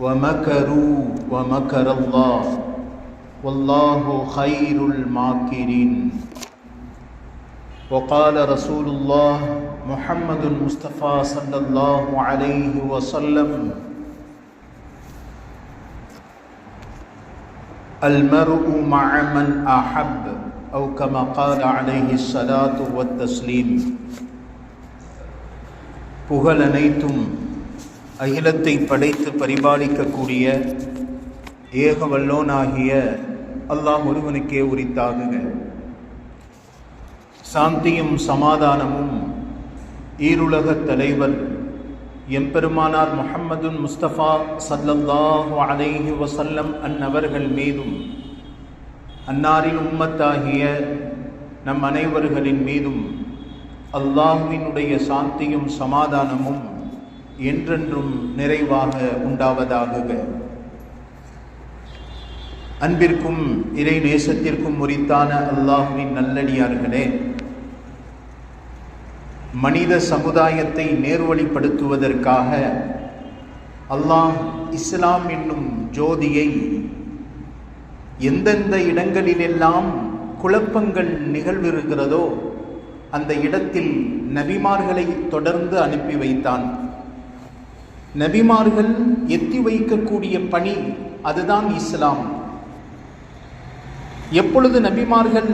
ومكروا ومكر الله والله خير الماكرين وقال رسول الله محمد المصطفى صلى الله عليه وسلم المرء مع من أحب أو كما قال عليه الصلاة والتسليم புகழ் அனைத்தும் அகிலத்தை படைத்து பரிபாலிக்கக்கூடிய ஏக வல்லோனாகிய அல்லாஹ் ஒருவனுக்கே உரித்தாகுக. சாந்தியும் சமாதானமும் ஈருலகத் தலைவர் எம்பெருமானார் முஹம்மதுன் முஸ்தபா சல்லல்லாஹு அலைஹி வசல்லம் அந்நவர்கள் மீதும் அன்னாரின் உம்மத்தாகிய நம் அனைவர்களின் மீதும் அல்லாஹுவினுடைய சாந்தியும் சமாதானமும் என்றென்றும் நிறைவாக உண்டாவதாக. அன்பிற்கும் இறை நேசத்திற்கும் உரித்தான அல்லாஹுவின் நல்லடியார்களே மனித சமுதாயத்தை நேர்வழிப்படுத்துவதற்காக அல்லாஹ் இஸ்லாம் என்னும் ஜோதியை எந்தெந்த இடங்களிலெல்லாம் குழப்பங்கள் நிகழ்விருக்கிறதோ அந்த இடத்தில் நபிமார்களை தொடர்ந்து அனுப்பி வைத்தான். நபிமார்கள் எத்தி வைக்கக்கூடிய பணி அதுதான் இஸ்லாம். எப்பொழுது நபிமார்கள்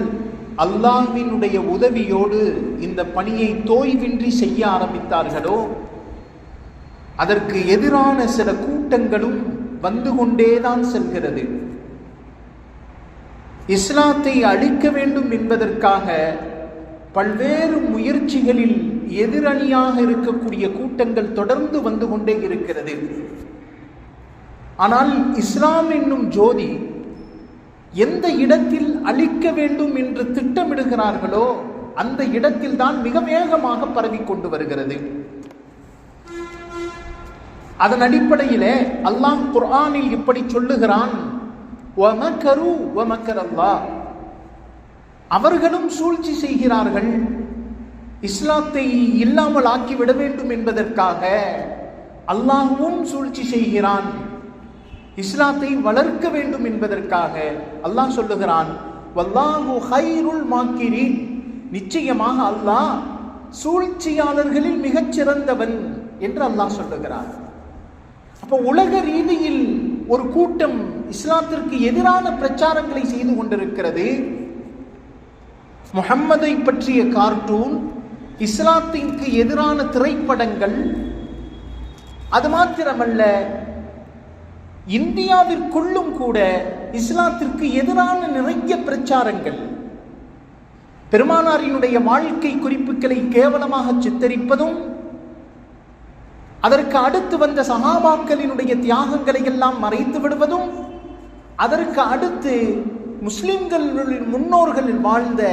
அல்லாஹ்வினுடைய உதவியோடு இந்த பணியை தோய்வின்றி செய்ய ஆரம்பித்தார்களோ அதற்கு எதிரான சில கூட்டங்களும் வந்து கொண்டேதான் செல்கிறது. இஸ்லாத்தை அழிக்க வேண்டும் என்பதற்காக பல்வேறு முயற்சிகளில் எதிரணியாக இருக்கக்கூடிய கூட்டங்கள் தொடர்ந்து வந்து கொண்டே இருக்கிறது. ஆனால் இஸ்லாம் என்னும் ஜோதி எந்த இடத்தில் அழிக்க வேண்டும் என்று திட்டமிடுகிறார்களோ அந்த இடத்தில் தான் மிக வேகமாக பரவி கொண்டு வருகிறது. அதன் அடிப்படையிலே அல்லாஹ் குர்ஆனில் இப்படி சொல்லுகிறான் அவர்களும் சூழ்ச்சி செய்கிறார்கள். இஸ்லாத்தை இல்லாமல் ஆக்கிவிட வேண்டும் என்பதற்காக அல்லாஹும் சூழ்ச்சி செய்கிறான். இஸ்லாத்தை வளர்க்க வேண்டும் என்பதற்காக அல்லாஹ் சொல்லுகிறான் வல்லாஹு ஹைருல் மாக்கிரின். நிச்சயமாக அல்லாஹ் சூழ்ச்சியாளர்களில் மிகச் சிறந்தவன் என்று அல்லாஹ் சொல்லுகிறான். அப்போ உலக ரீதியில் ஒரு கூட்டம் இஸ்லாத்திற்கு எதிரான பிரச்சாரங்களை செய்து கொண்டிருக்கிறது. முகம்மதை பற்றிய கார்ட்டூன் இஸ்லாத்திற்கு எதிரான திரைப்படங்கள் அது மாத்திரமல்ல இந்தியாவிற்குள்ளும் கூட இஸ்லாத்திற்கு எதிரான நிறைய பிரச்சாரங்கள். பெருமானாரினுடைய வாழ்க்கை குறிப்புகளை கேவலமாக சித்தரிப்பதும் அதற்கு அடுத்து வந்த சகாபாக்களினுடைய தியாகங்களை எல்லாம் மறைத்து விடுவதும் அதற்கு அடுத்து முஸ்லிம்களின் முன்னோர்களில் வாழ்ந்த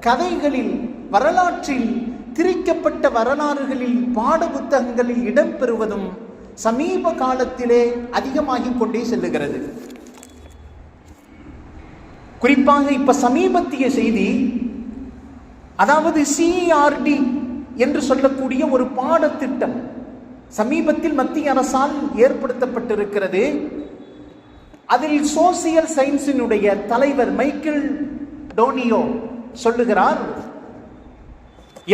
கதைகளில் வரலாற்றில் திரிக்கப்பட்ட வரலாறுகளில் பாட புத்தகங்களில் இடம்பெறுவதும் சமீப காலத்திலே அதிகமாகிக் கொண்டே செல்லுகிறது. குறிப்பாக இப்ப சமீபத்திய செய்தி அதாவது சிஆர்டி என்று சொல்லக்கூடிய ஒரு பாடத்திட்டம் சமீபத்தில் மத்திய அரசால் ஏற்படுத்தப்பட்டிருக்கிறது. அதில் சோசியல் சயின்ஸினுடைய தலைவர் மைக்கேல் டோனியோ சொல்லுகிறார்.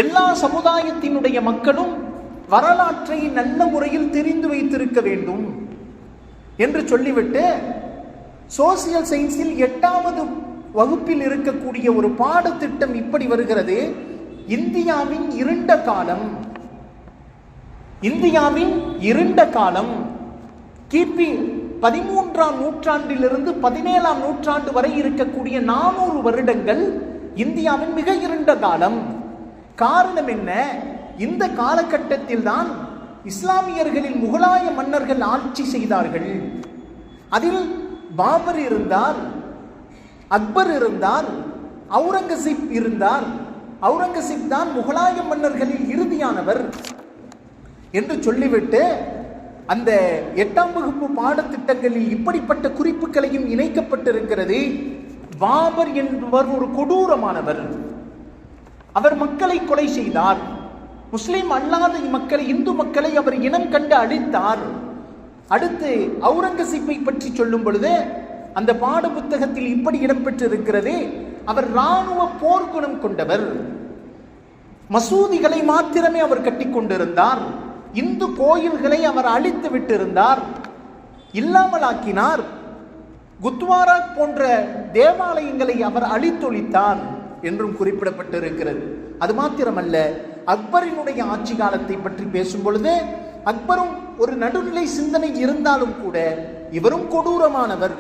எல்லா சமுதாயத்தினுடைய மக்களும் வரலாற்றை நல்ல முறையில் தெரிந்து வைத்திருக்க வேண்டும் என்று சொல்லிவிட்டு சோசியல் சயின்ஸில் எட்டாவது வகுப்பில் இருக்கக்கூடிய ஒரு பாடத்திட்டம் இப்படி வருகிறது. இந்தியாவின் இருண்ட காலம். இந்தியாவின் இருண்ட காலம். கிபி பதிமூன்றாம் நூற்றாண்டிலிருந்து பதினேழாம் நூற்றாண்டு வரை இருக்கக்கூடிய நானூறு வருடங்கள் இந்தியாவின் மிக இருண்ட காலம். காரணம் என்ன? இந்த காலகட்டத்தில் தான் இஸ்லாமியர்களின் முகலாய மன்னர்கள் ஆட்சி செய்தார்கள். அதில் பாபர் இருந்தார் அக்பர் இருந்தார் அவுரங்கசீப் இருந்தார். அவுரங்கசீப் தான் முகலாய மன்னர்களில் இறுதியானவர். என்று சொல்லிவிட்டு அந்த எட்டாம் வகுப்பு பாடத்திட்டங்களில் இப்படிப்பட்ட குறிப்புகளையும் இணைக்கப்பட்டிருக்கிறது. பாபர் என்பவர் ஒரு கொடூரமானவர். அவர் மக்களை கொலை செய்தார். முஸ்லிம் அல்லாத மக்களை இந்து மக்களை அவர் இனம் கண்டு அழித்தார். அடுத்து அவுரங்கசீப்பை பற்றி சொல்லும் பொழுது அந்த பாட புத்தகத்தில் இப்படி இடம்பெற்றிருக்கிறது அவர் இராணுவ போர்க்குணம் கொண்டவர். மசூதிகளை மாத்திரமே அவர் கட்டி கொண்டிருந்தார். இந்து கோயில்களை அவர் அழித்து விட்டிருந்தார். இல்லாமலாக்கினார். குத்வாரா போன்ற தேவாலயங்களை அவர் அழித்தொழித்தார் என்றும் குறிப்பிடப்பட்டிருக்கிறது. அது மாத்திரமல்ல அக்பரினுடைய ஆட்சி காலத்தை பற்றி பேசும் பொழுது அக்பரும் ஒரு நடுநிலை சிந்தனை இருந்தாலும் கூட இவரும் கொடூரமானவர்.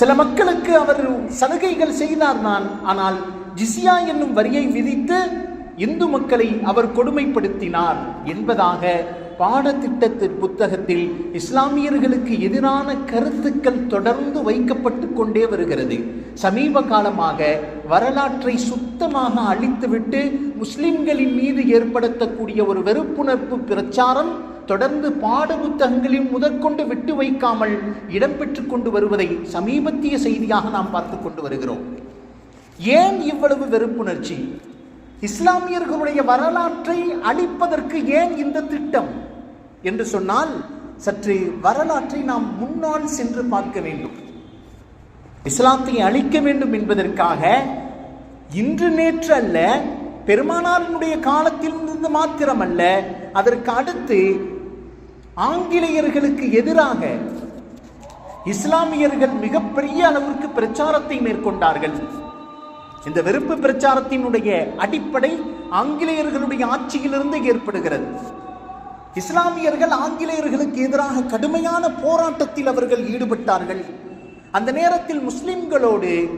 சில மக்களுக்கு அவர் சலுகைகள் செய்தார் நான் ஆனால் ஜிசியா என்னும் வரியை விதித்து இந்து மக்களை அவர் கொடுமைப்படுத்தினார் என்பதாக பாடத்திட்டத்தின் புத்தகத்தில் இஸ்லாமியர்களுக்கு எதிரான கருத்துக்கள் தொடர்ந்து வைக்கப்பட்டு கொண்டே வருகிறது. சமீப காலமாக வரலாற்றை சுத்தமாக அழித்துவிட்டு முஸ்லிம்களின் மீது ஏற்படுத்தக்கூடிய ஒரு வெறுப்புணர்வு பிரச்சாரம் தொடர்ந்து பாட புத்தகங்களில் முதற்கொண்டு விட்டு வைக்காமல் இடம்பெற்று கொண்டு வருவதை சமீபத்திய செய்தியாக நாம் பார்த்து கொண்டு வருகிறோம். ஏன் இவ்வளவு வெறுப்புணர்ச்சி? இஸ்லாமியர்களுடைய வரலாற்றை அழிப்பதற்கு ஏன் இந்த திட்டம்? என்று சொன்னால் சற்று வரலாற்றை நாம் முன்னால் சென்று பார்க்க வேண்டும். இஸ்லாத்தை அழிக்க வேண்டும் என்பதற்காக இன்று நேற்று அல்ல பெருமானாரினுடைய காலத்திலிருந்து மாத்திரமல்ல அதற்கு அடுத்து ஆங்கிலேயர்களுக்கு எதிராக இஸ்லாமியர்கள் மிகப்பெரிய அளவிற்கு பிரச்சாரத்தை மேற்கொண்டார்கள். இந்த வெறுப்பு பிரச்சாரத்தினுடைய அடிப்படை ஆங்கிலேயர்களுடைய ஆட்சியிலிருந்து ஏற்படுகிறது. இஸ்லாமியர்கள் ஆங்கிலேயர்களுக்கு எதிராக கடுமையான போராட்டத்தில் அவர்கள் ஈடுபட்டார்கள். அந்த நேரத்தில் முஸ்லிம்களோடு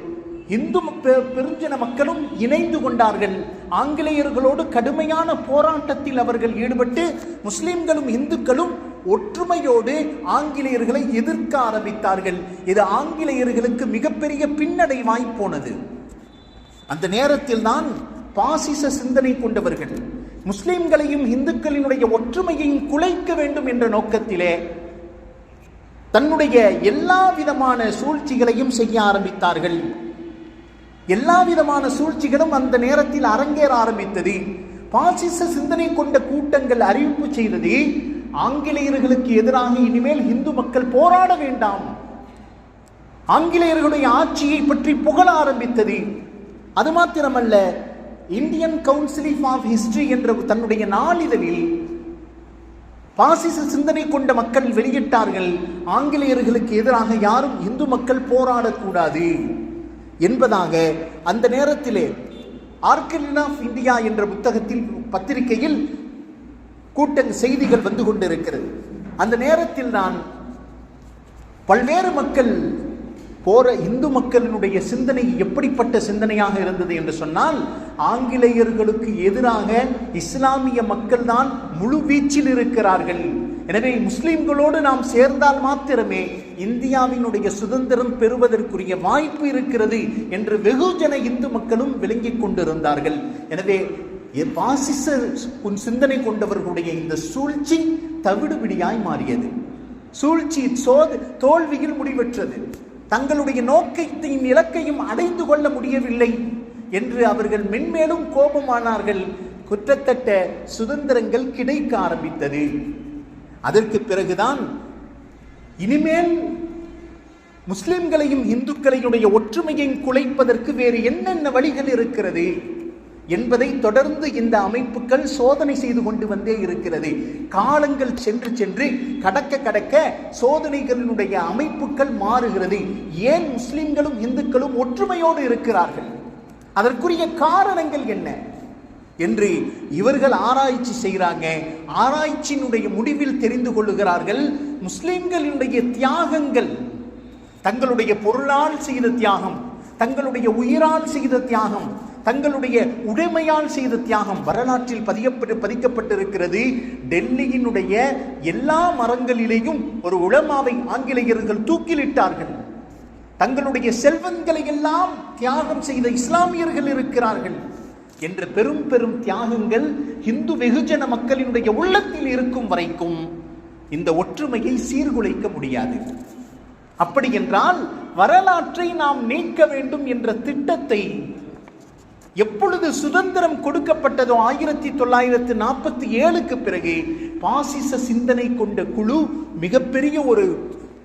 இந்து பெ- பெருஞ்சின மக்களும் இணைந்து கொண்டார்கள். ஆங்கிலேயர்களோடு கடுமையான போராட்டத்தில் அவர்கள் ஈடுபட்டு முஸ்லிம்களும் இந்துக்களும் ஒற்றுமையோடு ஆங்கிலேயர்களை எதிர்க்க ஆரம்பித்தார்கள். இது ஆங்கிலேயர்களுக்கு மிகப்பெரிய பின்னடைவாய் போனது. அந்த நேரத்தில் தான் பாசிச சிந்தனை கொண்டவர்கள் முஸ்லிம்களையும் இந்துக்களினுடைய ஒற்றுமையையும் குலைக்க வேண்டும் என்ற நோக்கத்திலே தன்னுடைய எல்லா விதமான சூழ்ச்சிகளையும் செய்ய ஆரம்பித்தார்கள். எல்லா விதமான சூழ்ச்சிகளும் அந்த நேரத்தில் அரங்கேற ஆரம்பித்தது. பாசிச சிந்தனை கொண்ட கூட்டங்கள் அறிவிப்பு செய்தது ஆங்கிலேயர்களுக்கு எதிராக இனிமேல் இந்து மக்கள் போராட வேண்டாம். ஆங்கிலேயர்களுடைய ஆட்சியை பற்றி புகழ ஆரம்பித்தது. அது மாத்திரமல்ல இந்தியன் கவுன்சில் ஆஃப் ஹிஸ்டரி என்ற தன்னுடைய நாளிதழில் பாசிச சிந்தனை கொண்ட மக்கள் வெளியிட்டார்கள் ஆங்கிலேயர்களுக்கு எதிராக யாரும் இந்து மக்கள் போராடக்கூடாது என்பதாக அந்த நேரத்திலே ஆர்கலின் ஆஃப் இந்தியா என்ற புத்தகத்தில் பத்திரிகையில் கூட்ட செய்திகள் வந்து கொண்டிருக்கிறது. அந்த நேரத்தில் நான் பல்வேறு மக்கள் போற இந்து மக்களினுடைய சிந்தனை எப்படிப்பட்ட சிந்தனையாக இருந்தது என்று சொன்னால் ஆங்கிலேயர்களுக்கு எதிராக இஸ்லாமிய மக்கள் தான் முழு வீச்சில் இருக்கிறார்கள். எனவே முஸ்லிம்களோடு நாம் சேர்ந்தால் மாத்திரமே இந்தியாவினுடைய சுதந்திரம் பெறுவதற்குரிய வாய்ப்பு இருக்கிறது என்று வெகுஜன இந்து மக்களும் விளங்கிக் கொண்டிருந்தார்கள். எனவே எ- பாசிச உன் சிந்தனை கொண்டவர்களுடைய இந்த சூழ்ச்சி தவிடுபிடியாய் மாறியது. சூழ்ச்சி சோது தோல்வியில் முடிவெற்றது. தங்களுடைய நோக்கத்தையும் இலக்கையும் அடைந்து கொள்ள முடியவில்லை என்று அவர்கள் மென்மேலும் கோபமானார்கள். குற்றத்தட்ட சுதந்திரங்கள் கிடைக்க ஆரம்பித்தது. அதற்கு பிறகுதான் இனிமேல் முஸ்லிம்களையும் இந்துக்களையுடைய ஒற்றுமையையும் குலைப்பதற்கு வேறு என்னென்ன வழிகள் இருக்கிறது? என்பதை தொடர்ந்து இந்த அமைப்புகள் சோதனை செய்து கொண்டு வந்தே இருக்கிறது. காலங்கள் சென்று சென்று கடக்க கடக்க சோதனைகளினுடைய அமைப்புகள் மாறுகிறது. ஏன் முஸ்லிம்களும் இந்துக்களும் ஒற்றுமையோடு இருக்கிறார்கள்? அதற்குரிய காரணங்கள் என்ன? என்று இவர்கள் ஆராய்ச்சி செய்கிறாங்க. ஆராய்ச்சியினுடைய முடிவில் தெரிந்து கொள்ளுகிறார்கள் முஸ்லிம்களினுடைய தியாகங்கள். தங்களுடைய பொருளால் செய்த தியாகம் தங்களுடைய உயிரால் செய்த தியாகம் தங்களுடைய உடைமையால் செய்த தியாகம் வரலாற்றில் பதியப்பட்டு பதிக்கப்பட்டிருக்கிறது. டெல்லியினுடைய எல்லா மரங்களிலேயும் ஒரு உளமாவை ஆங்கிலேயர்கள் தூக்கிலிட்டார்கள். தங்களுடைய செல்வங்களை எல்லாம் தியாகம் செய்த இஸ்லாமியர்கள் இருக்கிறார்கள். என்ற பெரும் பெரும் தியாகங்கள் இந்து வெகுஜன மக்களினுடைய உள்ளத்தில் இருக்கும் வரைக்கும் இந்த ஒற்றுமையை சீர்குலைக்க முடியாது. அப்படி என்றால் வரலாற்றை நாம் நீக்க வேண்டும் என்ற திட்டத்தை எப்பொழுது சுதந்திரம் கொடுக்கப்பட்டதோ ஆயிரத்தி தொள்ளாயிரத்து நாற்பத்தி ஏழுக்கு பிறகு பாசிச சிந்தனை கொண்ட குழு மிகப்பெரிய ஒரு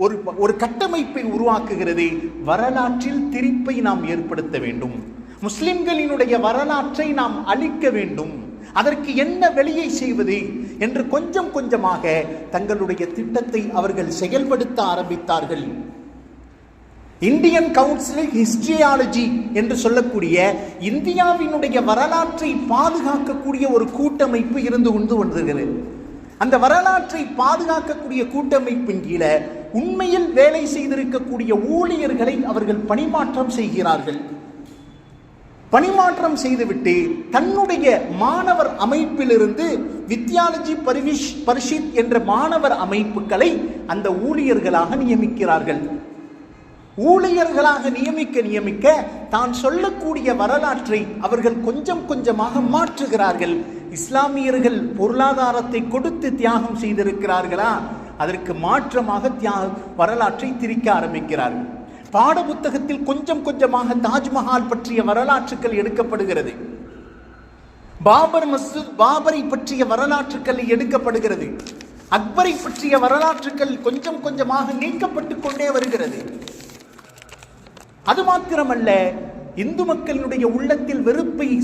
ஒரு ஒரு கட்டமைப்பை உருவாக்குகிறது. வரலாற்றில் திரிப்பை நாம் ஏற்படுத்த வேண்டும். முஸ்லிம்களினுடைய வரலாற்றை நாம் அழிக்க வேண்டும். அதற்கு என்ன வெளியை செய்வது என்று கொஞ்சம் கொஞ்சமாக தங்களுடைய திட்டத்தை அவர்கள் செயல்படுத்த ஆரம்பித்தார்கள். இந்தியன் கவுன்சில் ஹிஸ்டியாலஜி என்று சொல்லக்கூடிய இந்தியாவினுடைய வரலாற்றை பாதுகாக்கக்கூடிய ஒரு கூட்டமைப்பு இருந்து கொண்டு வந்திருக்கிறது. அந்த வரலாற்றை பாதுகாக்கக்கூடிய கூட்டமைப்பின் கீழே உண்மையில் வேலை செய்திருக்கக்கூடிய ஊழியர்களை அவர்கள் பணிமாற்றம் செய்கிறார்கள். பணிமாற்றம் செய்துவிட்டு தன்னுடைய மாணவர் அமைப்பிலிருந்து வித்யாலஜி பரிவிஷ் பரிஷித் என்ற மாணவர் அமைப்புகளை அந்த ஊழியர்களாக நியமிக்கிறார்கள். ஊழியர்களாக நியமிக்க நியமிக்க தான் சொல்லக்கூடிய வரலாற்றை அவர்கள் கொஞ்சம் கொஞ்சமாக மாற்றுகிறார்கள். இஸ்லாமியர்கள் பொருளாதாரத்தை கொடுத்து தியாகம் செய்திருக்கிறார்களா? அதற்கு மாற்றமாக தியாக வரலாற்றை திரிக்க ஆரம்பிக்கிறார்கள். பாட புத்தகத்தில் கொஞ்சம் கொஞ்சமாக தாஜ்மஹால் பற்றிய வரலாற்றுக்கள் எடுக்கப்படுகிறது. பாபர் மசூத் பாபரை பற்றிய வரலாற்றுக்கள் எடுக்கப்படுகிறது. அக்பரை பற்றிய வரலாற்றுக்கள் கொஞ்சம் கொஞ்சமாக நீக்கப்பட்டு கொண்டே வருகிறது. அது மாத்திரமல்ல இந்து மக்களினுடைய உள்ளத்தில் வெறுப்பை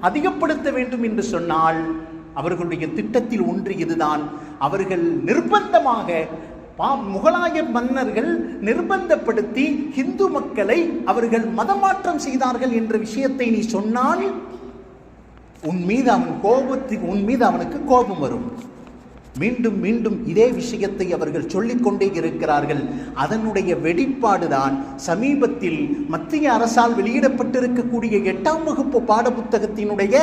அதிகப்படுத்த வேண்டும் என்று சொன்னால் அவர்களுடைய திட்டத்தில் ஒன்று இதுதான். அவர்கள் நிர்பந்தமாக பா- முகலாய மன்னர்கள் நிர்பந்தப்படுத்தி இந்து மக்களை அவர்கள் மதமாற்றம் செய்தார்கள் என்ற விஷயத்தை நீ சொன்னால் உன் மீது அவன் கோபத்துக்கு உன் மீது அவனுக்கு கோபம் வரும். மீண்டும் மீண்டும் இதே விஷயத்தை அவர்கள் சொல்லிக்கொண்டே இருக்கிறார்கள். அதனுடைய வெளிப்பாடுதான் சமீபத்தில் மத்திய அரசால் வெளியிடப்பட்டிருக்கக்கூடிய எட்டாம் வகுப்பு பாடப்புத்தகத்தினுடைய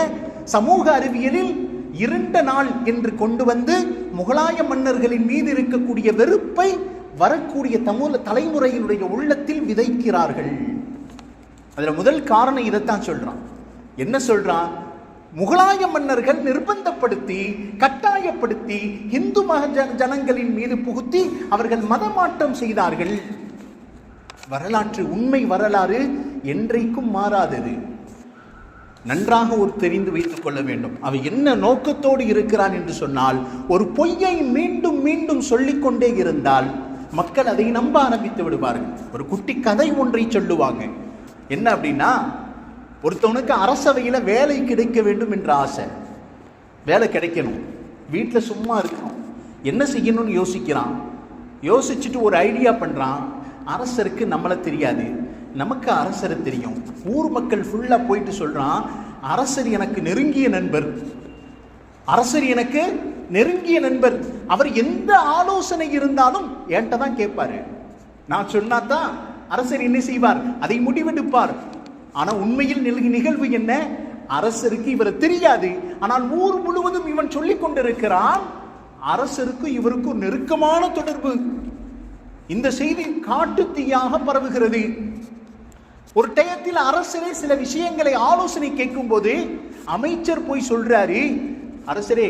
சமூக அறிவியலில் இருண்ட நாள் என்று கொண்டு வந்து முகலாய மன்னர்களின் மீது இருக்கக்கூடிய வெறுப்பை வரக்கூடிய தமிழ் தலைமுறையினுடைய உள்ளத்தில் விதைக்கிறார்கள். அதில் முதல் காரணம் இதைத்தான் சொல்றான். என்ன சொல்றான்? முகலாய மன்னர்கள் நிர்பந்தப்படுத்தி கட்டாயப்படுத்தி இந்து மக ஜனங்களின் மீது புகுத்தி அவர்கள் மதமாற்றம் செய்தார்கள். வரலாற்று உண்மை வரலாறு என்றைக்கும் மாறாதது. நன்றாக ஒரு தெரிந்து வைத்துக் கொள்ள வேண்டும். அவன் என்ன நோக்கத்தோடு இருக்கிறான் என்று சொன்னால் ஒரு பொய்யை மீண்டும் மீண்டும் சொல்லிக்கொண்டே இருந்தால் மக்கள் அதை நம்ப ஆரம்பித்து விடுவார்கள். ஒரு குட்டி கதை ஒன்றை சொல்லுவாங்க. என்ன அப்படின்னா ஒருத்தவனுக்கு அரசவையில் வேலை கிடைக்க வேண்டும் என்ற ஆசை. வேலை கிடைக்கணும். வீட்டில் சும்மா இருக்கணும். என்ன செய்யணும்னு யோசிக்கிறான். யோசிச்சுட்டு ஒரு ஐடியா பண்ணுறான் அரசருக்கு நம்மளை தெரியாது. நமக்கு அரசரை தெரியும். ஊர் மக்கள் ஃபுல்லாக போயிட்டு சொல்கிறான் அரசர் எனக்கு நெருங்கிய நண்பர். அரசர் எனக்கு நெருங்கிய நண்பர். அவர் எந்த ஆலோசனை இருந்தாலும் என்கிட்ட தான் கேட்பாரு. நான் சொன்னா தான் அரசர் என்ன செய்வார்? அதை முடிவெடுப்பார். ஆனா உண்மையில் நிகழ்வு என்ன? அரசருக்கு இவரை தெரியாது. ஆனால் ஊர் முழுவதும் இவன் சொல்லிக் கொண்டிருக்கிறான் அரசருக்கு இவருக்கும் நெருக்கமான தொடர்பு. இந்த செய்தி காட்டுத்தீயாக பரவுகிறது. ஒரு டயத்தில் அரசரே சில விஷயங்களை ஆலோசனை கேட்கும் போது அமைச்சர் போய் சொல்றாரு அரசரே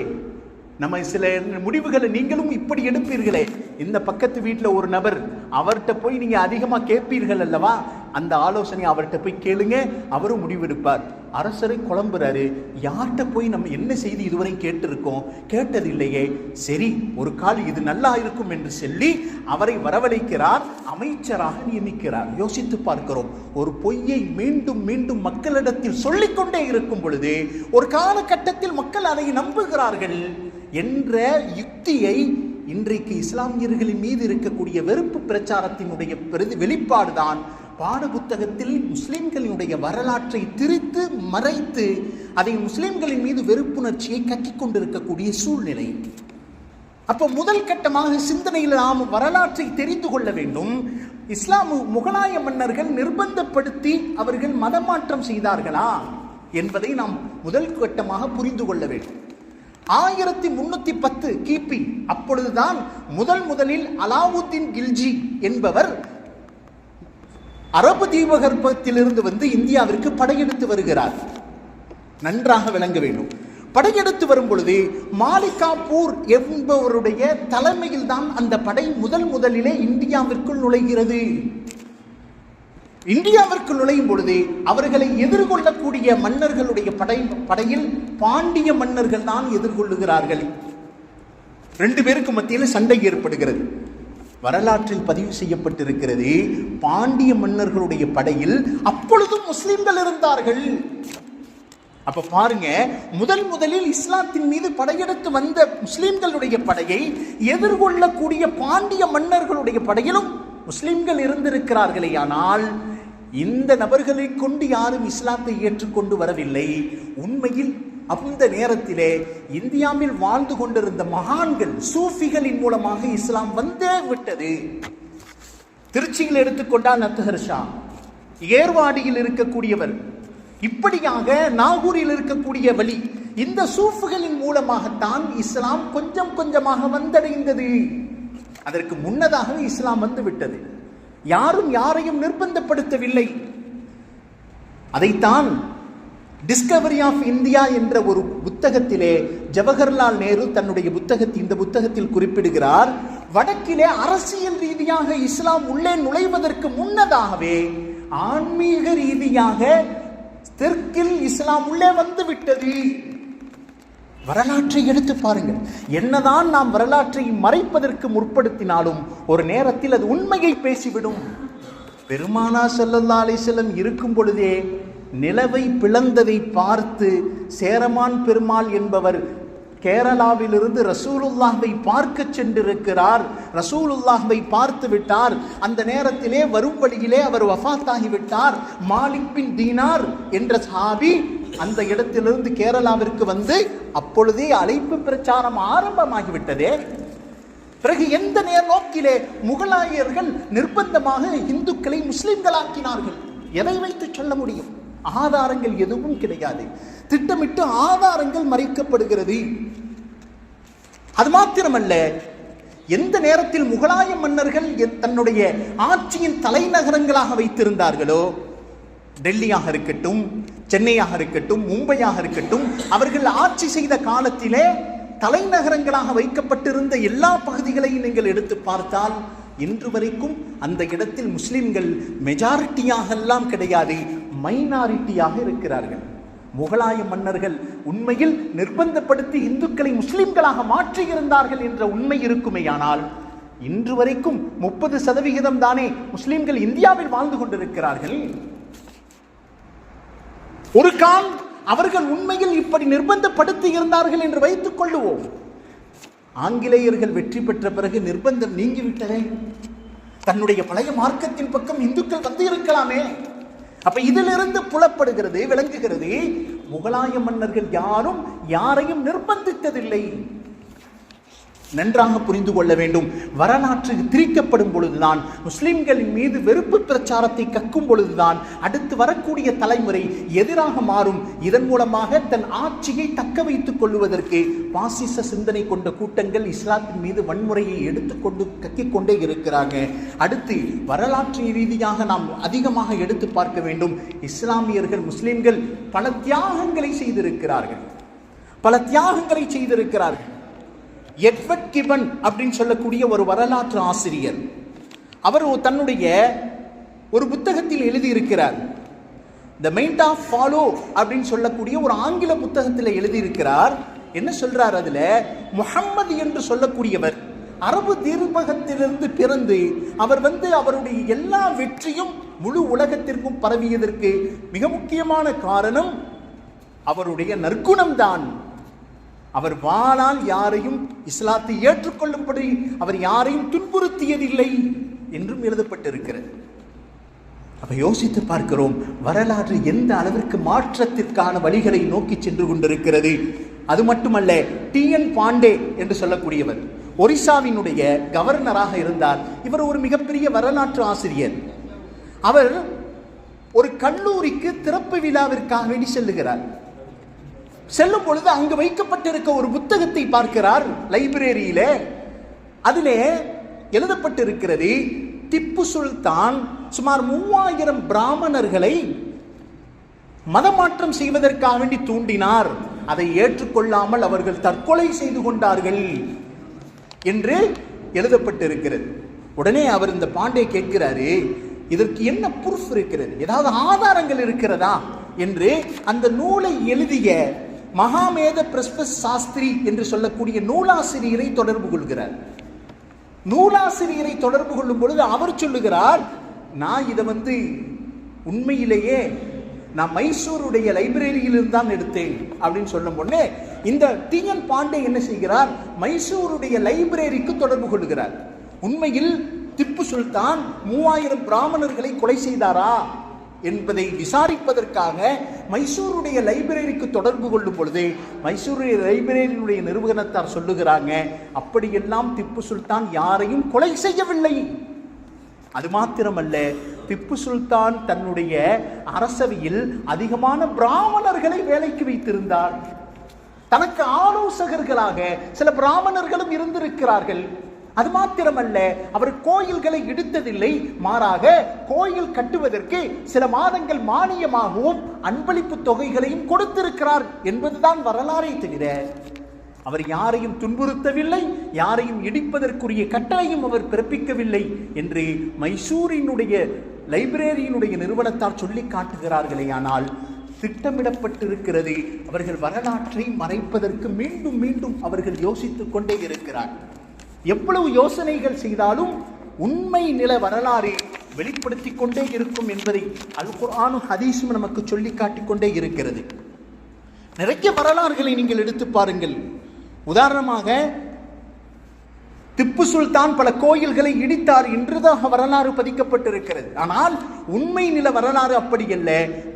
நம்ம சில முடிவுகளை நீங்களும் இப்படி எடுப்பீர்களே. இந்த பக்கத்து வீட்டில் ஒரு நபர் அவர்கிட்ட போய் நீங்க அதிகமாக கேட்பீர்கள் அல்லவா? அந்த ஆலோசனை அவர்கிட்ட போய் கேளுங்க அவரும் முடிவெடுப்பார். அரசரை குழம்புறாரு. யார்கிட்ட போய் நம்ம என்ன செய்தி இதுவரை கேட்டிருக்கோம்? கேட்டதில்லையே. சரி ஒரு கால் இது நல்லா இருக்கும் என்று சொல்லி அவரை வரவழைக்கிறார். அமைச்சராக நியமிக்கிறார். யோசித்து பார்க்கிறோம். ஒரு பொய்யை மீண்டும் மீண்டும் மக்களிடத்தில் சொல்லிக்கொண்டே இருக்கும் பொழுது ஒரு காலகட்டத்தில் மக்கள் அதை நம்புகிறார்கள் என்ற யுக்தியை இன்றைக்கு இஸ்லாமியர்களின் மீது இருக்கக்கூடிய வெறுப்பு பிரச்சாரத்தினுடைய பிரதி வெளிப்பாடுதான் பாடப்புத்தகத்தில் முஸ்லிம்களினுடைய வரலாற்றை திரித்து மறைத்து அதை முஸ்லிம்களின் மீது வெறுப்புணர்ச்சியை கட்டிக் கொண்டிருக்கக்கூடிய சூழ்நிலை. அப்போ முதல் கட்டமாக சிந்தனையில் நாம் வரலாற்றை தெரிந்து கொள்ள வேண்டும். இஸ்லாம் முகலாய மன்னர்கள் நிர்பந்தப்படுத்தி அவர்கள் மதமாற்றம் செய்தார்களா என்பதை நாம் முதல் கட்டமாக புரிந்து கொள்ள வேண்டும். ஆயிரத்தி முன்னூத்தி பத்து கிபி அப்பொழுதுதான் முதல் முதலில் அலாவுத்தீன் கில்ஜி என்பவர் அரபு தீபகற்பத்திலிருந்து வந்து இந்தியாவிற்கு படையெடுத்து வருகிறார். நன்றாக விளங்க வேண்டும். படையெடுத்து வரும் பொழுது மாலிகாபூர் என்பவருடைய தலைமையில் தான் அந்த படை முதல் முதலிலே இந்தியாவிற்குள் நுழைகிறது. இந்தியாவிற்குள் நுழையும் பொழுது அவர்களை எதிர்கொள்ளக்கூடிய மன்னர்களுடைய படை படையில் பாண்டிய மன்னர்கள் தான் எதிர்கொள்ளுகிறார்கள். ரெண்டு பேருக்கு மத்தியில் சண்டை ஏற்படுகிறது. வரலாற்றில் பதிவு செய்யப்பட்டிருக்கிறது. பாண்டிய மன்னர்களுடைய படையில் அப்பொழுதும் முஸ்லிம்கள் இருந்தார்கள். அப்ப பாருங்க முதல் முதலில் இஸ்லாத்தின் மீது படையெடுத்து வந்த முஸ்லிம்களுடைய படையை எதிர்கொள்ளக்கூடிய பாண்டிய மன்னர்களுடைய படையிலும் முஸ்லிம்கள் இருந்திருக்கிறார்களே. ஆனால் இந்த நபர்களை கொண்டு யாரும் இஸ்லாத்தை ஏற்றுக்கொண்டு வரவில்லை. உண்மையில் அந்த நேரத்திலே இந்தியாவில் வாழ்ந்து கொண்டிருந்த மகான்கள் சூஃபிகளின் மூலமாக இஸ்லாம் வந்தே விட்டது. திருச்சியில் எடுத்துக்கொண்டால் நத்தஹர்ஷா ஏர்வாடியில் இருக்கக்கூடியவர். இப்படியாக நாகூரில் இருக்கக்கூடிய வழி இந்த சூஃபுகளின் மூலமாகத்தான் இஸ்லாம் கொஞ்சம் கொஞ்சமாக வந்தடைந்தது. அதற்கு முன்னதாகவே இஸ்லாம் வந்து விட்டது. யாரும் யாரையும் நிர்பந்தப்படுத்தவில்லை. அதைத்தான் டிஸ்கவரி ஆஃப் இந்தியா என்ற ஒரு புத்தகத்திலே ஜவஹர்லால் நேரு தன்னுடைய புத்தகத்தை இந்த புத்தகத்தில் குறிப்பிடுகிறார் வடக்கிலே அரசியல் ரீதியாக இஸ்லாம் உள்ளே நுழைவதற்கு முன்னதாகவே ஆன்மீக ரீதியாக தெற்கில் இஸ்லாம் உள்ளே வந்து விட்டது வரலாற்றை எடுத்து பாருங்கள். என்னதான் நாம் வரலாற்றை மறைப்பதற்கு முற்படுத்தினாலும் ஒரு நேரத்தில் அது உண்மையை பேசிவிடும். பெருமானா செல்லல்லா அலிசல்லம் இருக்கும் பொழுதே நிலவை பிளந்ததை பார்த்து சேரமான் பெருமாள் என்பவர் கேரளாவிலிருந்து ரசூலுல்லாஹை பார்க்க சென்றிருக்கிறார். ரசூலுல்லாஹை பார்த்து விட்டார். அந்த நேரத்திலே வரும் வழியிலே அவர் வஃத்தாகி விட்டார் மாலிக் பின் தீனார் என்ற சாபி அந்த இடத்திலிருந்து கேரளாவிற்கு வந்து அப்பொழுதே அழைப்பு பிரச்சாரம் ஆரம்பமாகிவிட்டதே. பிறகு எந்த நேர் நோக்கிலே முகலாயர்கள் நிர்பந்தமாக இந்துக்களை முஸ்லிம்களாக்கினார்கள்? எதை வைத்து சொல்ல முடியும்? ஆதாரங்கள் எதுவும் கிடையாது. திட்டமிட்டு ஆதாரங்கள் மறைக்கப்படுகிறது. அது மாத்திரமல்ல எந்த நேரத்தில் முகலாய மன்னர்கள் தன்னுடைய ஆட்சியின் தலைநகரங்களாக வைத்திருந்தார்களோ டெல்லியாக இருக்கட்டும் சென்னையாக இருக்கட்டும் மும்பையாக இருக்கட்டும் அவர்கள் ஆட்சி செய்த காலத்திலே தலைநகரங்களாக வைக்கப்பட்டிருந்த எல்லா பகுதிகளையும் நீங்கள் எடுத்து பார்த்தால் இன்று வரைக்கும் அந்த இடத்தில் முஸ்லிம்கள் மெஜாரிட்டியாக எல்லாம் கிடையாது. மைனாரிட்டியாக இருக்கிறார்கள். முகலாய மன்னர்கள் உண்மையில் நிர்பந்தப்படுத்தி இந்துக்களை முஸ்லிம்களாக மாற்றியிருந்தார்கள் என்ற உண்மை இருக்குமேயானால் இன்று வரைக்கும் முப்பது சதவிகிதம் தானே முஸ்லிம்கள் இந்தியாவில் வாழ்ந்து கொண்டிருக்கிறார்கள்? ஒரு கால் அவர்கள் உண்மையில் இப்படி நிர்பந்தப்படுத்தி இருந்தார்கள் என்று வைத்துக் கொள்ளுவோம். ஆங்கிலேயர்கள் வெற்றி பெற்ற பிறகு நிர்பந்தம் நீங்கிவிட்டதே. தன்னுடைய பழைய மார்க்கத்தின் பக்கம் இந்துக்கள் வந்து இருக்கலாமே. அப்ப இதிலிருந்து புலப்படுகிறது விளங்குகிறது முகலாய மன்னர்கள் யாரும் யாரையும் நிர்பந்தித்ததில்லை. நன்றாக புரிந்து கொள்ள வேண்டும். வரலாற்று திரிக்கப்படும் பொழுதுதான் முஸ்லிம்களின் மீது வெறுப்பு பிரச்சாரத்தை கக்கும் பொழுதுதான் அடுத்து வரக்கூடிய தலைமுறை எதிராக மாறும். இதன் மூலமாக தன் ஆட்சியை தக்க வைத்துக் கொள்வதற்கு பாசிச சிந்தனை கொண்ட கூட்டங்கள் இஸ்லாத்தின் மீது வன்முறையை எடுத்துக்கொண்டு கக்கிக் கொண்டே இருக்கிறாங்க. அடுத்து வரலாற்று ரீதியாக நாம் அதிகமாக எடுத்து பார்க்க வேண்டும். இஸ்லாமியர்கள் முஸ்லிம்கள் பல தியாகங்களை செய்திருக்கிறார்கள். பல தியாகங்களை செய்திருக்கிறார்கள். எட்வர்ட் கிபன் அப்படின்னு சொல்லக்கூடிய ஒரு வரலாற்று ஆசிரியர். அவர் தன்னுடைய ஒரு புத்தகத்தில் எழுதியிருக்கிறார். த மெயின்ட் ஆஃப் ஃபாலோ அப்படின்னு சொல்லக்கூடிய ஒரு ஆங்கில புத்தகத்தில் எழுதியிருக்கிறார். என்ன சொல்றார் அதில்? முஹம்மது என்று சொல்லக்கூடியவர் அரபு தீர்மகத்திலிருந்து பிறந்து அவர் வந்து அவருடைய எல்லா வெற்றியும் முழு உலகத்திற்கும் பரவியதற்கு மிக முக்கியமான காரணம் அவருடைய நற்குணம்தான். அவர் வாளால் யாரையும் இஸ்லாத்தை ஏற்றுக்கொள்ளும்படி அவர் யாரையும் துன்புறுத்தியதில்லை என்றும் எழுதப்பட்டிருக்கிறது. அப்ப யோசித்து பார்க்கிறோம் வரலாறு எந்த அளவிற்கு மாற்றத்திற்கான வழிகளை நோக்கி சென்று கொண்டிருக்கிறது. அது மட்டுமல்ல டி. என். பாண்டே என்று சொல்லக்கூடியவர் ஒரிசாவினுடைய கவர்னராக இருந்தார். இவர் ஒரு மிகப்பெரிய வரலாற்று ஆசிரியர். அவர் ஒரு கல்லூரிக்கு திறப்பு விழாவிற்காக வேண்டி செல்லுகிறார். செல்லும் பொழுது அங்கு வைக்கப்பட்டிருக்க ஒரு புத்தகத்தை பார்க்கிறார் லைப்ரரியில. அதிலே எழுதப்பட்டிருக்கிறது திப்பு சுல்தான் சுமார் மூவாயிரம் பிராமணர்களை மதமாற்றம் செய்வதற்காக வேண்டி தூண்டினார். அதை ஏற்றுக்கொள்ளாமல் அவர்கள் தற்கொலை செய்து கொண்டார்கள் என்று எழுதப்பட்டிருக்கிறது. உடனே அவர் இந்த பாண்டே கேட்கிறாரு இதற்கு என்ன ப்ரூஃப் இருக்கிறது? ஏதாவது ஆதாரங்கள் இருக்கிறதா? என்று அந்த நூலை எழுதிய மகாமேத பிரஸ்பஸ் சாஸ்திரி என்று சொல்லக்கூடிய நூலாசிரியரை தொடர்பு கொள்கிறார். நூலாசிரியரை தொடர்பு கொள்ளும் பொழுது அவர் சொல்லுகிறார் நான் இதை வந்து உண்மையிலேயே நான் மைசூருடைய லைப்ரரியிலிருந்து தான் எடுத்தேன் அப்படின்னு சொல்லும் பொண்ணே இந்த டிஎன் பாண்டே என்ன செய்கிறார் மைசூருடைய லைப்ரரிக்கு தொடர்பு கொள்கிறார். உண்மையில் திப்பு சுல்தான் மூவாயிரம் பிராமணர்களை கொலை செய்தாரா? என்பதை விசாரிப்பதற்காக மைசூருடைய லைப்ரரிக்கு தொடர்பு கொள்ளும் பொழுது மைசூருடைய லைப்ரரியினுடைய நிறுவனத்தார் சொல்லுகிறாங்க அப்படியெல்லாம் திப்பு சுல்தான் யாரையும் கொலை செய்யவில்லை. அது மாத்திரமல்ல திப்பு சுல்தான் தன்னுடைய அரசவையில் அதிகமான பிராமணர்களை வேலைக்கு வைத்திருந்தார். தனக்கு ஆலோசகர்களாக சில பிராமணர்களும் இருந்திருக்கிறார்கள். அது மாத்திரமல்ல அவர் கோயில்களை இடித்ததில்லை மாறாக கோயில் கட்டுவதற்கு சில மாதங்கள் மானியமாகவும் அன்பளிப்பு தொகைகளையும் கொடுத்திருக்கிறார் என்பதுதான் வரலாறை தவிர அவர் யாரையும் துன்புறுத்தவில்லை யாரையும் இடிப்பதற்குரிய கட்டளையும் அவர் பிறப்பிக்கவில்லை என்று மைசூரினுடைய லைப்ரரியினுடைய நிறுவனத்தார் சொல்லி காட்டுகிறார்களே ஆனால் திட்டமிடப்பட்டிருக்கிறது அவர்கள் வரலாற்றை மறைப்பதற்கு மீண்டும் மீண்டும் அவர்கள் யோசித்துக் கொண்டே இருக்கிறார் எவ்வளவு யோசனைகள் செய்தாலும் உண்மை நில வரலாறு வெளிப்படுத்தி கொண்டே இருக்கும் என்பதை அல் குர்ஆனும் ஹதீஸும் நமக்கு சொல்லி காட்டிக்கொண்டே இருக்கிறது. நிறைய வரலாறுகளை நீங்கள் எடுத்து பாருங்கள். உதாரணமாக திப்பு சுல்தான் பல கோயில்களை இடித்தார் என்றுதாக வரலாறு பதிக்கப்பட்டிருக்கிறது. ஆனால் உண்மை நில வரலாறு அப்படி அல்ல.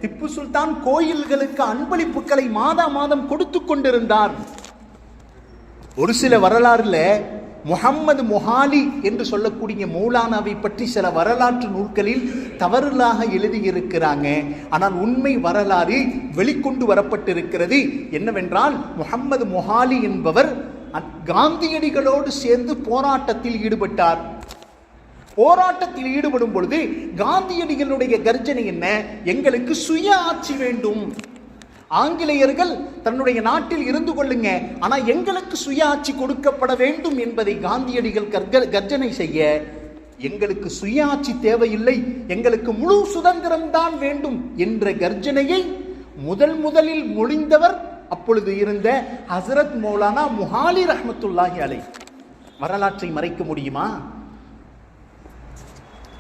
திப்பு சுல்தான் கோயில்களுக்கு அன்பளிப்புகளை மாதா மாதம் கொடுத்து கொண்டிருந்தார். ஒரு சில வரலாறுல முகம்மது முஹாலி என்று சொல்லக்கூடிய மௌலானாவை பற்றி சில வரலாற்று நூல்களில் தவறுலாக எழுதியிருக்கிறாங்க. ஆனால் உண்மை வரலாறு வெளிக்கொண்டு வரப்பட்டிருக்கிறது. என்னவென்றால் முகம்மது முஹாலி என்பவர் அ- காந்தியடிகளோடு சேர்ந்து போராட்டத்தில் ஈடுபட்டார். போராட்டத்தில் ஈடுபடும் பொழுது காந்தியடிகளுடைய கர்ஜனை என்ன? எங்களுக்கு சுய ஆட்சி வேண்டும். ஆங்கிலேயர்கள் தன்னுடைய நாட்டில் இருந்து கொள்ளுங்க. ஆனால் எங்களுக்கு சுயாட்சி கொடுக்கப்பட வேண்டும் என்பதை காந்தியடிகள் கர்க- கர்ஜனை செய்ய எங்களுக்கு சுயாட்சி தேவையில்லை எங்களுக்கு முழு சுதந்திரம் தான் வேண்டும் என்ற கர்ஜனையை முதல் முதலில் மொழிந்தவர் அப்பொழுது இருந்த ஹசரத் மௌலானா முஹாலி ரஹமத்துல்லாஹி அலை வரலாற்றை மறைக்க முடியுமா?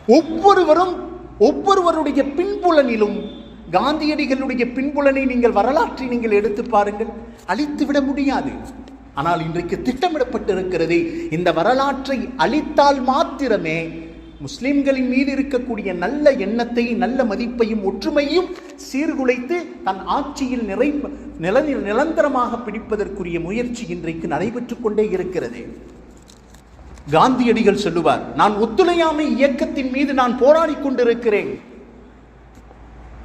ஒவ்வொருவரும் ஒவ்வொருவருடைய பின்புலனிலும் காந்தியடிகளுடைய பின்புலனை நீங்கள் வரலாற்றை நீங்கள் எடுத்து பாருங்கள். அழித்துவிட முடியாது. ஆனால் இன்றைக்கு திட்டமிடப்பட்டிருக்கிறது இந்த வரலாற்றை அழித்தால் மாத்திரமே முஸ்லிம்களின் மீது இருக்கக்கூடிய நல்ல எண்ணத்தை நல்ல மதிப்பையும் ஒற்றுமையும் சீர்குலைத்து தன் ஆட்சியில் நிறை நில நிரந்தரமாக பிடிப்பதற்குரிய முயற்சி இன்றைக்கு நடைபெற்று கொண்டே இருக்கிறது. காந்தியடிகள் சொல்லுவார் நான் ஒத்துழையாமை இயக்கத்தின் மீது நான் போராடி கொண்டிருக்கிறேன்.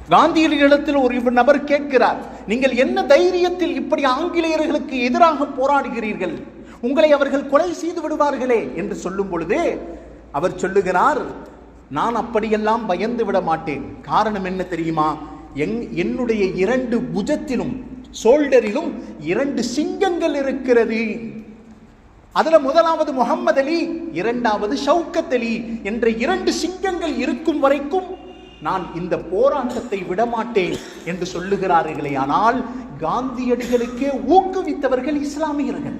காந்தியடிகளிடத்தில் ஒரு நபர் கேட்கிறார் நீங்கள் என்ன தைரியத்தில் இப்படி ஆங்கிலேயர்களுக்கு எதிராக போராடுகிறீர்கள்? உங்களை அவர்கள் கொலை செய்து விடுவார்களே? என்று சொல்லும் பொழுது அவர் சொல்லுகிறார் நான் அப்படியெல்லாம் பயந்து விட மாட்டேன். காரணம் என்ன தெரியுமா? என் என்னுடைய இரண்டு புஜத்திலும் சோல்டரிலும் இரண்டு சிங்கங்கள் இருக்கிறது. அதுல முதலாவது முகம்மது அலி இரண்டாவது ஷவுக்கத் அலி என்ற இரண்டு சிங்கங்கள் இருக்கும் வரைக்கும் நான் இந்த போராட்டத்தை விடமாட்டேன் என்று சொல்லுகிறார்களே ஆனால் காந்தியடிகளுக்கே ஊக்குவித்தவர்கள் இஸ்லாமியர்கள்.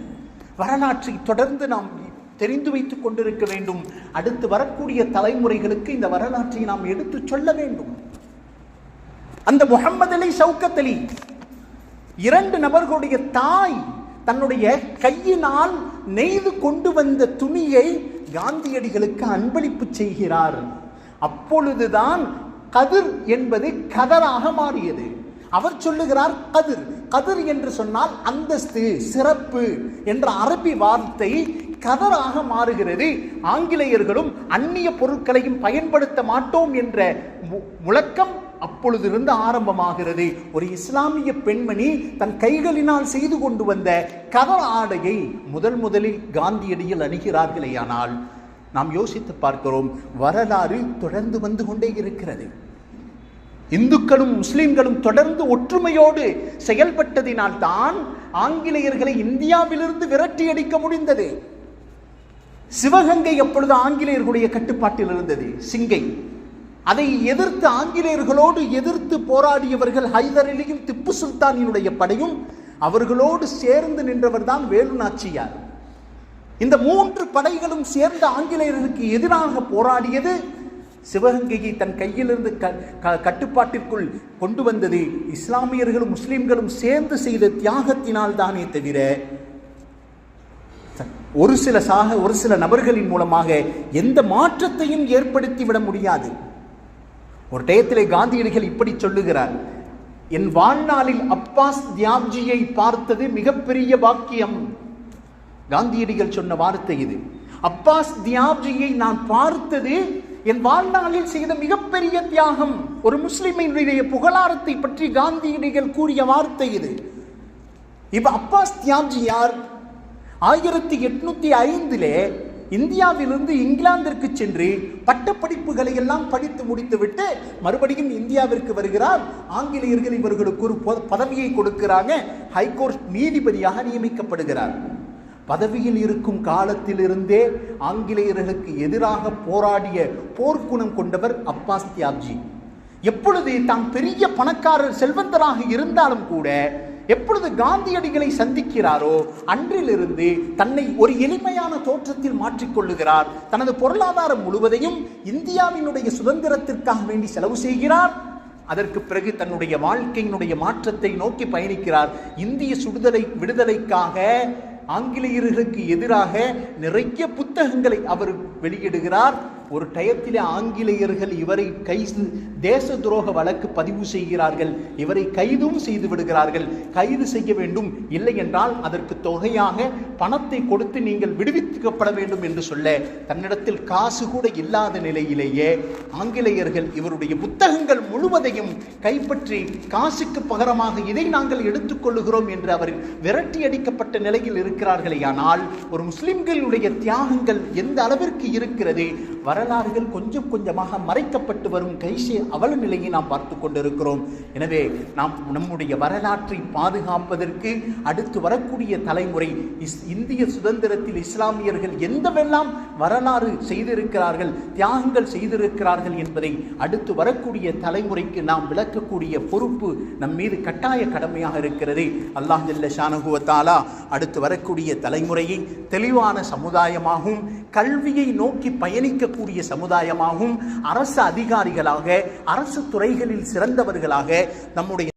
வரலாற்றை தொடர்ந்து நாம் தெரிந்து வைத்துக் கொண்டிருக்க வேண்டும். அடுத்து வரக்கூடிய தலைமுறைகளுக்கு இந்த வரலாற்றை நாம் எடுத்துச் சொல்ல வேண்டும். அந்த முகம்மது அலி சவுக்கத் அலி இரண்டு நபர்களுடைய தாய் தன்னுடைய கையினால் நெய்து கொண்டு வந்த துணியை காந்தியடிகளுக்கு அன்பளிப்பு செய்கிறார். அப்பொழுதுதான் கதிர் என்பது கதராக மாறியது. அவர் சொல்லுகிறார் கதிர். கதிர் என்று சொன்னால் அந்தஸ்து சிறப்பு என்ற அரபி வார்த்தை கதராக மாறுகிறது. ஆங்கிலேயர்களும் அந்நிய பொருட்களையும் பயன்படுத்த மாட்டோம் என்ற மு- முழக்கம் அப்பொழுதிருந்து ஆரம்பமாகிறது. ஒரு இஸ்லாமிய பெண்மணி தன் கைகளினால் செய்து கொண்டு வந்த கதர் ஆடையை முதல் முதலில் காந்தியடியில் அணுகிறார்களேயானால் நாம் யோசித்து பார்க்கிறோம் வரலாறு தொடர்ந்து வந்து கொண்டே இருக்கிறது. இந்துக்களும் முஸ்லிம்களும் தொடர்ந்து ஒற்றுமையோடு செயல்பட்டதினால் தான் ஆங்கிலேயர்களை இந்தியாவிலிருந்து விரட்டி அடிக்க முடிந்தது. சிவகங்கை அப்பொழுது ஆங்கிலேயர்களுடைய கட்டுப்பாட்டில் இருந்தது சிங்கை. அதை எதிர்த்து ஆங்கிலேயர்களோடு எதிர்த்து போராடியவர்கள் ஹைதர் அலியும் திப்பு சுல்தானினுடைய படையும் அவர்களோடு சேர்ந்து நின்றவர் தான் வேலு நாச்சியார் இந்த மூன்று படைகளும் சேர்ந்த ஆங்கிலேயர்களுக்கு எதிராக போராடியது சிவகங்கையை தன் கையிலிருந்து க க- கட்டுப்பாட்டிற்குள் கொண்டு வந்தது. இஸ்லாமியர்களும் முஸ்லிம்களும் சேர்ந்து செய்த தியாகத்தினால் தானே தவிர ஒரு சில சாக ஒரு சில நபர்களின் மூலமாக எந்த மாற்றத்தையும் ஏற்படுத்தி விட முடியாது. ஒரு டயத்திலே காந்தியடிகள் இப்படி சொல்லுகிறார் என் வாழ்நாளில் அப்பாஸ் தியாப்ஜியை பார்த்தது மிகப்பெரிய பாக்கியம். காந்தியடிகள் சொன்ன வார்த்தை இது. அப்பாஸ் தியாப்ஜியை நான் பார்த்தது என் வாழ்நாளில் செய்த மிகப்பெரிய தியாகம். ஒரு முஸ்லிமினுடைய புகழாரத்தை பற்றி காந்தியடிகள் கூறிய வார்த்தை இது. இப்ப அப்பாஸ் தியாப்ஜி யார்? ஆயிரத்தி எட்நூத்தி ஐந்திலே இந்தியாவிலிருந்து இங்கிலாந்திற்கு சென்று பட்டப்படிப்புகளை எல்லாம் படித்து முடித்துவிட்டு மறுபடியும் இந்தியாவிற்கு வருகிறார். ஆங்கிலேயர்கள் இவர்களுக்கு ஒரு பதவியை கொடுக்கிறாங்க. ஹைகோர்ட் நீதிபதியாக நியமிக்கப்படுகிறார். பதவியில் இருக்கும் காலத்திலிருந்தே ஆங்கிலேயர்களுக்கு எதிராக போராடிய போர்க்குணம் கொண்டவர் அப்பாஸ் தியாப்ஜி. எப்பொழுது தாம் பெரிய பணக்காரர் செல்வந்தராக இருந்தாலும் கூட எப்பொழுது காந்தியடிகளை சந்திக்கிறாரோ அன்றிலிருந்து தன்னை ஒரு எளிமையான தோற்றத்தில் மாற்றிக்கொள்ளுகிறார். தனது பொருளாதாரம் முழுவதையும் இந்தியாவினுடைய சுதந்திரத்திற்காக வேண்டி செலவு செய்கிறார். அதற்கு பிறகு தன்னுடைய வாழ்க்கையினுடைய மாற்றத்தை நோக்கி பயணிக்கிறார். இந்திய சுடுதலை விடுதலைக்காக ஆங்கிலேயர்களுக்கு எதிராக நிறைய புத்தகங்களை அவர் வெளியிடுகிறார். ஒரு டயத்தில் ஆங்கிலேயர்கள் இவரை கைது தேச துரோக வழக்கு பதிவு செய்கிறார்கள். இவரை கைதும் செய்து விடுகிறார்கள். கைது செய்ய வேண்டும். இல்லை என்றால் அதற்கு தொகையாக பணத்தை கொடுத்து நீங்கள் விடுவிக்கப்பட வேண்டும் என்று சொல்ல தன்னிடத்தில் காசு கூட இல்லாத நிலையிலேயே ஆங்கிலேயர்கள் இவருடைய புத்தகங்கள் முழுவதையும் கைப்பற்றி காசுக்கு பகரமாக இதை நாங்கள் எடுத்துக்கொள்ளுகிறோம் என்று அவர் விரட்டி அடிக்கப்பட்ட நிலையில் இருக்கிறார்களே. ஆனால் ஒரு முஸ்லிம்களுடைய தியாகங்கள் எந்த அளவிற்கு இருக்கிறது? வரலாறுகள் கொஞ்சம் கொஞ்சமாக மறைக்கப்பட்டு வரும் கைசே அவல நிலையை நாம் பார்த்து கொண்டிருக்கிறோம். எனவே நாம் நம்முடைய வரலாற்றை பாதுகாப்பதற்கு அடுத்து வரக்கூடிய தலைமுறை இந்திய சுதந்திரத்தில் இஸ்லாமியர்கள் எந்தவெல்லாம் வரலாறு செய்திருக்கிறார்கள் தியாகங்கள் செய்திருக்கிறார்கள் என்பதை அடுத்து வரக்கூடிய தலைமுறைக்கு நாம் விளக்கக்கூடிய பொறுப்பு நம் மீது கட்டாய கடமையாக இருக்கிறது. அல்லாஹ் ஜல்ல ஷானகுவத்தாலா அடுத்து வரக்கூடிய தலைமுறையை தெளிவான சமுதாயமாகவும் கல்வியை நோக்கி பயணிக்கக்கூடிய சமுதாயமாகவும் அரசு அதிகாரிகளாக அரசு துறைகளில் சிறந்தவர்களாக நம்முடைய